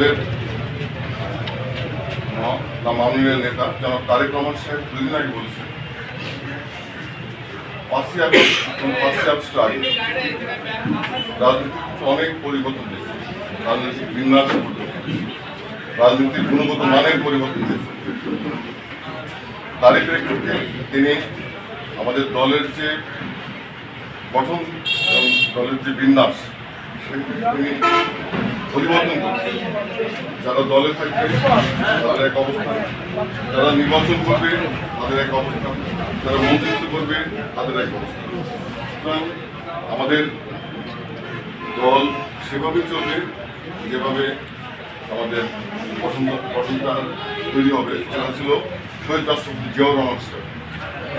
আমাদের মাননীয় নেতা, যেন তারেক রহমান সাহেব দুদিন আগে বলেছেন। আগে অনেক পরিবর্তন হয়েছে। রাজনৈতিক বিন্যাসের রাজনীতির গুণগত মানের পরিবর্তন হয়েছে। তারই তিনি আমাদের দলের যে গঠন এবং দলের যে বিন্যাস তিনি পরিবর্তন করছেন। যারা দলে থাকবে, তাদের এক অবস্থান। যারা নির্বাচন করবে, তাদের এক অবস্থান। যারা মন্ত্রিত্ব করবে, তাদের এক অবস্থান। আমাদের দল সেভাবে চলবে, যেভাবে আমাদের গঠন গঠনটা তৈরি হবে, সেটা ছিল শহীদ রাষ্ট্রপতি জিয়াউর রহমান।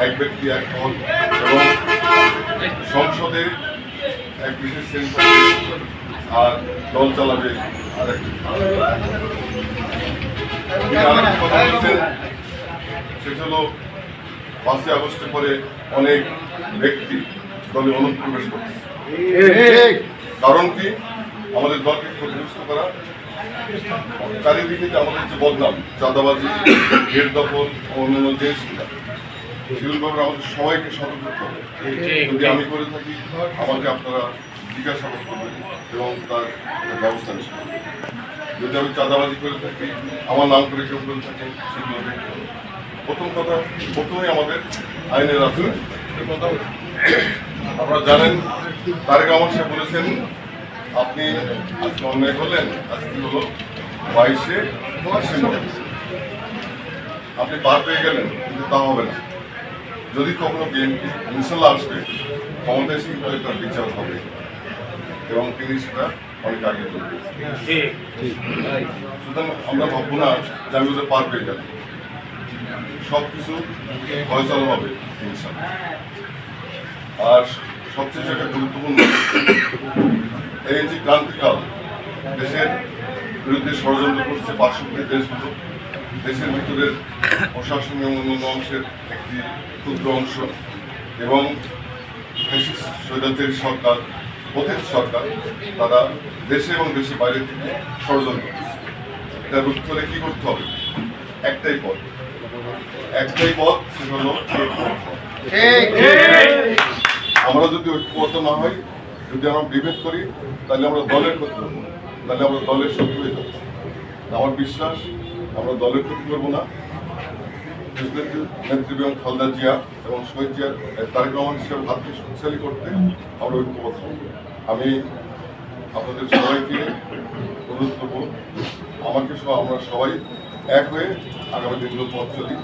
এক ব্যক্তি, এক দল, এবং সংসদে এক বিশেষ শ্রেণি আর দল চালাবে। সেটা হলো পাঁচই আগস্টের পরে অনেক ব্যক্তি দলে অনুপ্রবেশ করতেছে কারণ কি? আমাদের দলকে ক্ষতিগ্রস্ত করা, চারিদিকে যে আমাদের যে বদনাম, চাঁদাবাজি ঘের দখল অন্যান্য দেশ সেগুলো আমাদের সবাইকে সতর্ক করতে হবে। যদি আমি করে থাকি, আমাকে আপনারা জিজ্ঞাসাবাদ করবেন এবং তার ব্যবস্থা নিতে যদি আমি চাঁদাবাজি করে থাকি, আমার নাম করে কেউ করে থাকে সেগুলো প্রথম কথা, প্রথমেই আমাদের আইনের আছে আপনারা জানেন, তারেক আমার সাহেব বলেছেন, আপনি আজকে অন্যায় করলেন, আজকে হলো বাইশে আপনি পার পেয়ে গেলেন, কিন্তু তা হবে না। যদি কখনো বিএনপি, ইনশাল্লাহ আসবে ক্ষমতা এসে তার বিচার হবে। এবং তিনি সেটা অনেক আগে করবেন সুতরাং আমরা ভাববো না যে আমি ওদের পার পেয়ে গেলাম সব কিছু ফয়সাল হবে আর সবচেয়ে যেটা গুরুত্বপূর্ণ এই যে ক্রান্তিকাল দেশের বিরুদ্ধে ষড়যন্ত্র করছে পার্শ্ববর্তী দেশগুলো। দেশের ভিতরের প্রশাসনীয় অন্যান্য অংশের একটি ক্ষুদ্র অংশ এবং স্বৈরাচারী সরকার পথের সরকার তারা দেশে এবং দেশের বাইরে থেকে ষড়যন্ত্র এটা রুখতে হলে কি করতে হবে? একটাই পথ। একটাই পথ সেটা হলো আমরা যদি ঐক্যবদ্ধ না হই যদি আমরা বিভেদ করি তাহলে আমরা দলের ক্ষতি করব তাহলে আমরা দলের শত্রু হয়ে যাচ্ছি আমার বিশ্বাস আমরা দলের ক্ষতি করব না। নেত্রী বেগম খালদা জিয়া এবং শহীদ জিয়ার তারেক রহমান হিসেবে ভারতকে শক্তিশালী করতে আমরা ঐক্যবদ্ধ। আমি আপনাদের সবাইকে অনুরোধ করব, আমাকে সহ, আমরা সবাই এক হয়ে আগামী দিনগুলো পথ চলি।